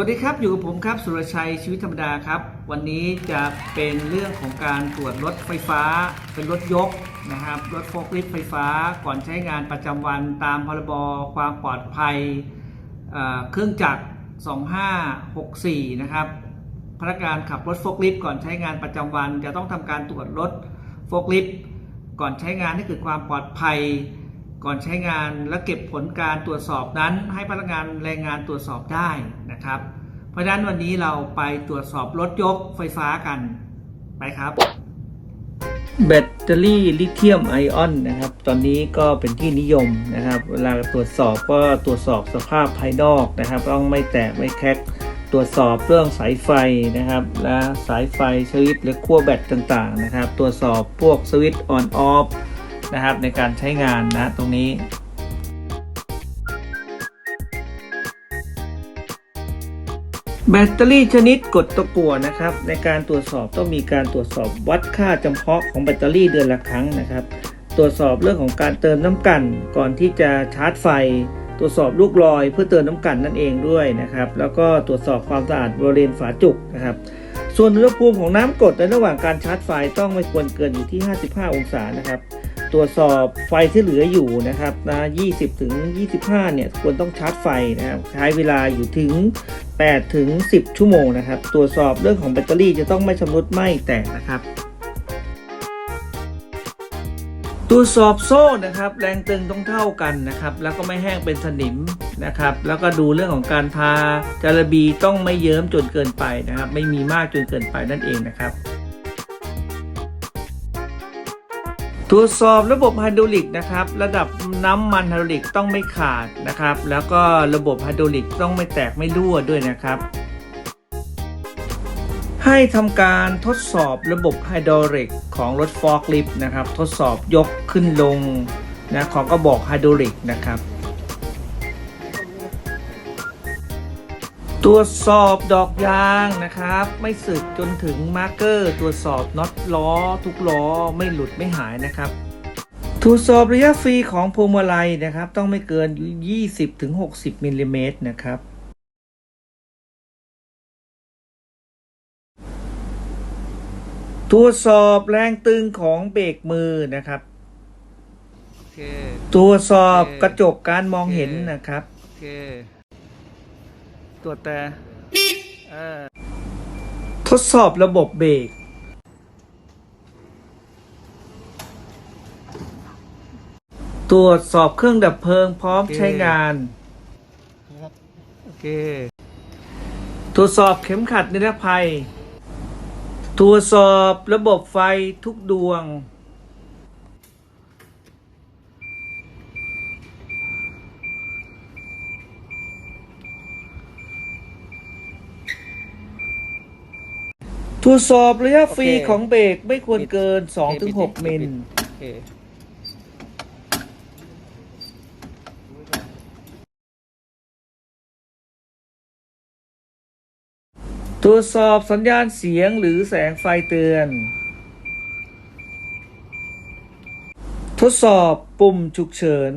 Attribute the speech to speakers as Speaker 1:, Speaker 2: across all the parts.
Speaker 1: วัสดีครับ อยู่กับผมครับสุรชัยชีวิตธรรมดาครับ วันนี้จะเป็นเรื่องของการตรวจรถไฟฟ้า เป็นรถยกนะครับรถโฟล์คลิฟต์ไฟฟ้าก่อนใช้งานประจำวันตามพรบความปลอดภัยเเครื่องจักร 2564 นะครับพนักงานขับรถโฟล์คลิฟต์ก่อนใช้งานประจำวัน จะต้องทำการตรวจรถโฟล์คลิฟต์ก่อนใช้งานให้เกิดความปลอดภัย ก่อนใช้งานและเก็บผลการตรวจสอบนั้น ให้พนักงานแรงงานตรวจสอบได้ นะครับ เพราะฉะนั้นวันนี้เราไปตรวจสอบรถยกไฟฟ้ากันไปครับ แบตเตอรี่ลิเธียมไอออนนะครับ ตอนนี้ก็เป็นที่นิยมนะครับ เวลาตรวจสอบก็ตรวจสอบสภาพภายนอกนะครับ ต้องไม่แตกไม่แคกตรวจสอบเรื่องสายไฟนะครับ และสายไฟสวิตช์หรือขั้วแบตต่างๆนะครับ ตรวจสอบพวกสวิตช์ออนออฟนะครับในการใช้งานนะตรงนี้ แบตเตอรี่ชนิดกดตะกั่วนะครับ ในการตรวจสอบต้องมีการตรวจสอบวัดค่าจำเพาะของแบตเตอรี่เดือนละครั้งนะครับ ตรวจสอบเรื่องของการเติมน้ำกัน ก่อนที่จะชาร์จไฟ ตรวจสอบลูกลอยเพื่อเติมน้ำกันนั่นเองด้วยนะครับ แล้วก็ตรวจสอบความสะอาดบริเวณฝาจุกนะครับ ส่วนอุณหภูมิของน้ำกดในระหว่างการชาร์จไฟต้องไม่ควรเกินอยู่ที่ 55 องศานะครับ ตรวจสอบไฟที่เหลืออยู่นะครับนะ20ถึง25 เนี่ยควรต้องชาร์จไฟนะครับใช้เวลาอยู่ถึง 8 ถึง 10 ชั่วโมงนะครับ ตรวจสอบเรื่องของแบตเตอรี่จะต้องไม่ชำรุดไหม้แตกนะครับตรวจสอบโซ่นะครับ แรงตึงต้องเท่ากันนะครับ แล้วก็ไม่แห้งเป็นสนิมนะครับ แล้วก็ดูเรื่องของการทาจาระบีต้องไม่เยิ้มจนเกินไปนะครับ ไม่มีมากจนเกินไปนั่นเองนะครับ ตรวจสอบระบบไฮดรอลิกนะครับระดับน้ำมันไฮดรอลิกต้องไม่ขาดนะครับ แล้วก็ระบบไฮดรอลิกต้องไม่แตกไม่รั่วด้วยนะครับ ให้ทำการทดสอบระบบไฮดรอลิกของรถฟอร์คลิฟต์นะครับ ทดสอบยกขึ้นลงนะของกระบอกไฮดรอลิกนะครับ ตรวจสอบดอกยางนะครับ ไม่สึกจนถึงมาร์กเกอร์ตรวจสอบน็อตล้อ ทุกล้อไม่หลุดไม่หายนะครับตรวจสอบระยะฟรีของพวงมาลัยนะครับ ต้องไม่เกิน 20-60มิลลิเมตรนะครับตรวจสอบแรงตึงของเบรกมือนะครับ
Speaker 2: โอเค
Speaker 1: ตรวจสอบ
Speaker 2: โอเค
Speaker 1: กระจกการมองเห็นนะครับ
Speaker 2: โอเค ตรวจแต่เออ
Speaker 1: ทดสอบระบบเบรกตรวจสอบเครื่องดับเพลิงพร้อมใช้งาน
Speaker 2: โอเค
Speaker 1: ตรวจสอบเข็มขัดนิรภัย ตรวจสอบระบบไฟทุกดวง ตรวจสอบระยะฟรี
Speaker 2: โอเค
Speaker 1: ของเบรกไม่ควรเกิน 2-6 มิล
Speaker 2: โอเค
Speaker 1: ตรวจสอบสัญญาณเสียงหรือแสงไฟเตือน ทดสอบปุ่มฉุกเฉิน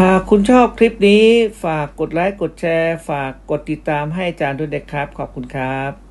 Speaker 1: หากคุณชอบคลิปนี้ฝากกดไลค์กดแชร์ ฝากกดติดตามให้อาจารย์ด้วยนะครับ ขอบคุณครับ